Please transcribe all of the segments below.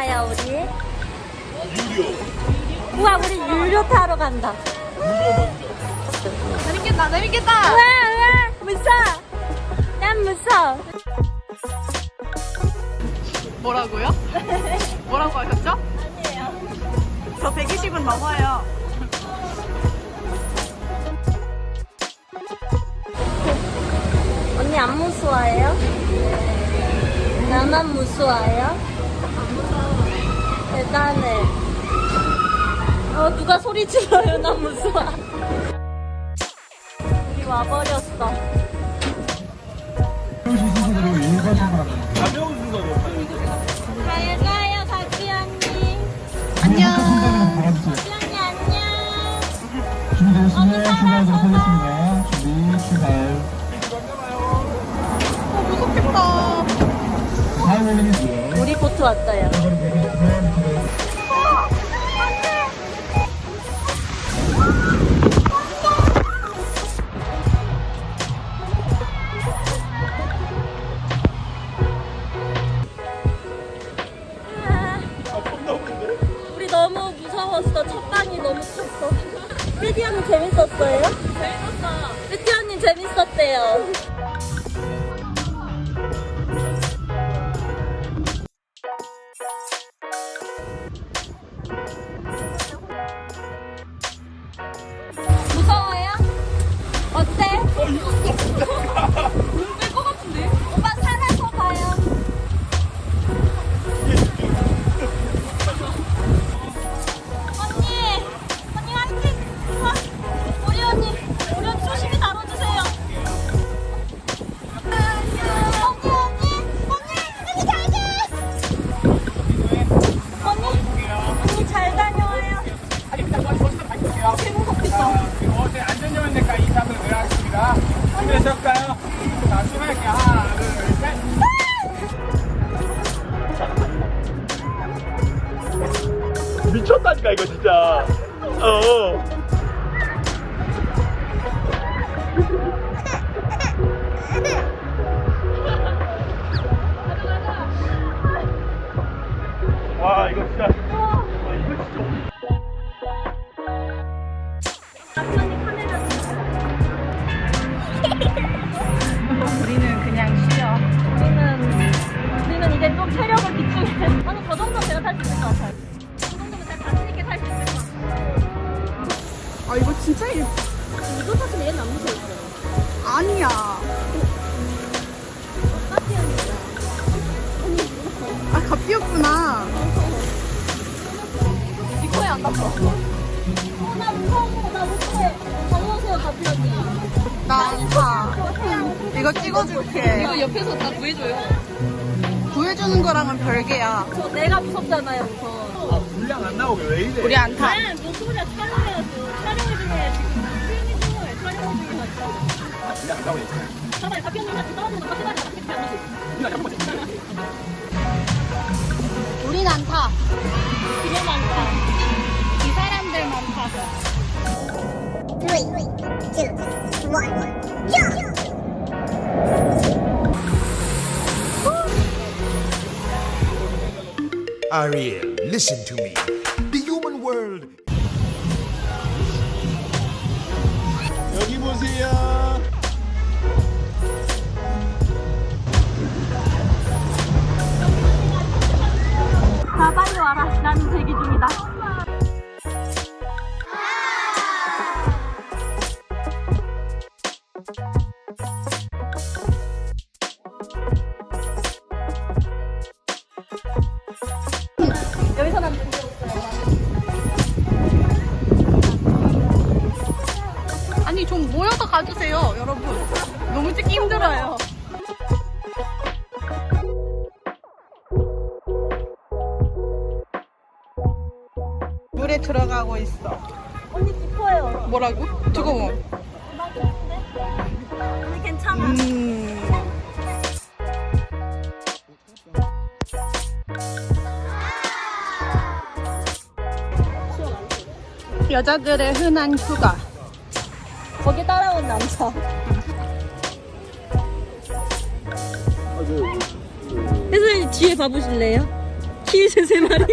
가요 우리? 유료. 우와 우리 유료 타러 간다. 재밌겠다, 재밌겠다. 우와 우와 무서워. 난 무서워. 뭐라고요? 뭐라고 하셨죠? 아니에요. 저 120은 넘어요. 언니 안 무서워요? 나만 무서워요? 대단해. 어, 누가 소리 질러요? 난 무서워. 우리 와버렸어. 잘 가요, 가지 언니. 안녕. 가지 언니 안녕. 준비되셨으면 출발하도록 하겠습니다. 준비 출발. 어, 무섭겠다. 다음 올리겠습니다. 우리 보트 왔어요. 무서웠어. 첫 방이 너무 컸어. 삐디 언니 재밌었어요? 재밌었어. 삐디 언니 재밌었대요. 무서워요? 어때? 하나, 둘, 셋. 미쳤다니까, 이거 진짜. 어. 와, 이거 진짜. 아, 이거 진짜 일... 이거 사실 얘는 안 무서웠어요. 아니야. 아, 갑이었구나. 이 코에 안 닿어. 어, 나 무서워. 나 못해. 안녕하세요, 가피언니. 나 안타. 이거 찍어줄게. 이거 옆에서 다 구해줘요. 구해주는 거랑은 별개야. 저 내가 무섭잖아요, 우선. 아, 분량 안 나오게 왜 이래? 우리 안 타. 우린 안 타. 그냥 많다. 이 사람들 많다. Three, two, one, jump! Ariel, listen to me. 좀 모여서 가주세요, 여러분. 너무 찍기 힘들어요. 물에 들어가고 있어. 언니 깊어요. 뭐라고? 뜨거워. 언니 괜찮아. 음. 여자들의 흔한 휴가. 거기 따라온 남자. 혜선이 뒤에 봐보실래요? 키위새 세 마리.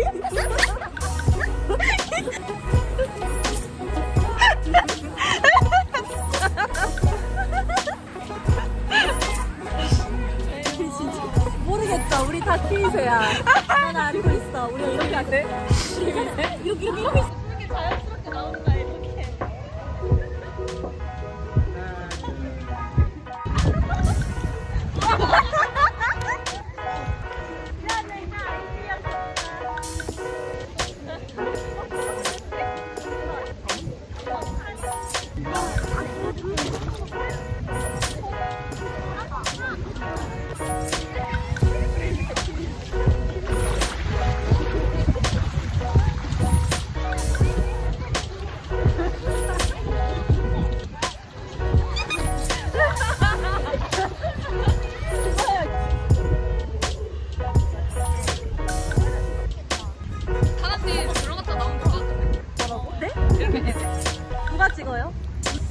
누가 찍어요?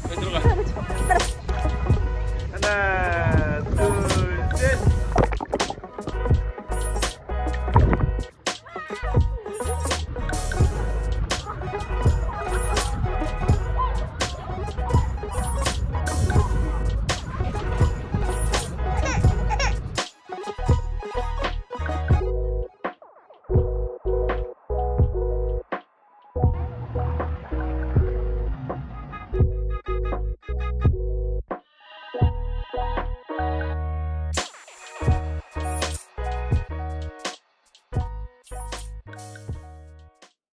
왜 들어가?